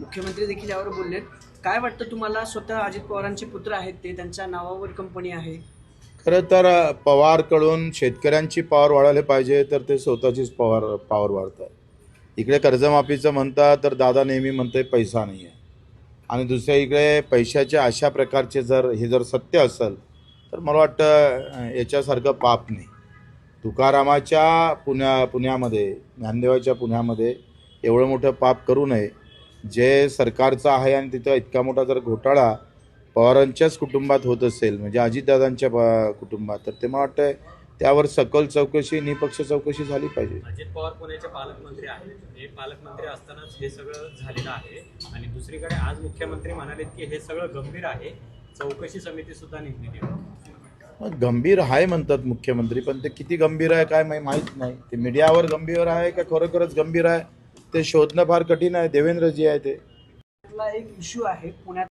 मुख्यमंत्री देखील यावर बोललेत. काय वाटतं तुम्हाला? स्वतः अजित पवारांचे पुत्र आहेत ते त्यांच्या नावावर कंपनी आहे. खरं तर पवारकडून शेतकऱ्यांची पॉवर वाढवली पाहिजे तर ते स्वतःचीच पॉवर पॉवर वाढत आहे इकडे कर्जमाफीचं म्हणता तर दादा नेहमी म्हणते पैसा नाही आहे आणि दुसऱ्या इकडे पैशाच्या अशा प्रकारचे जर हे जर सत्य असेल तर मला वाटतं याच्यासारखं पाप नाही. तुकारामाच्या पुण्या पुण्यामध्ये ज्ञानदेवाच्या पुण्यामध्ये एवढं मोठं पाप करू नये जे सरकारचं आहे आणि तिथं इतका मोठा जर घोटाळा पवारांच्याच कुटुंबात होत असेल म्हणजे अजितदादांच्या कुटुंबात तर ते मला वाटतं त्यावर सकल चौकशी निपक्ष चौकशी झाली पाहिजे. अजित पवार पुण्याचे पालकमंत्री आहेत. हे पालकमंत्री असतानाच हे सगळं झालेलं आहे. आणि दुसरीकडे आज मुख्यमंत्री म्हणालेत की हे सगळं गंभीर आहे. चौकशी समिती सुद्धा मग गंभीर आहे म्हणतात मुख्यमंत्री पण ते किती गंभीर आहे काय माही- माहीत नाही. ते मीडियावर गंभीर आहे का खरोखरच गंभीर आहे? ते शोधणं फार कठीण आहे. देवेंद्रजी आहे ते. एक इश्यू आहे पुण्यात.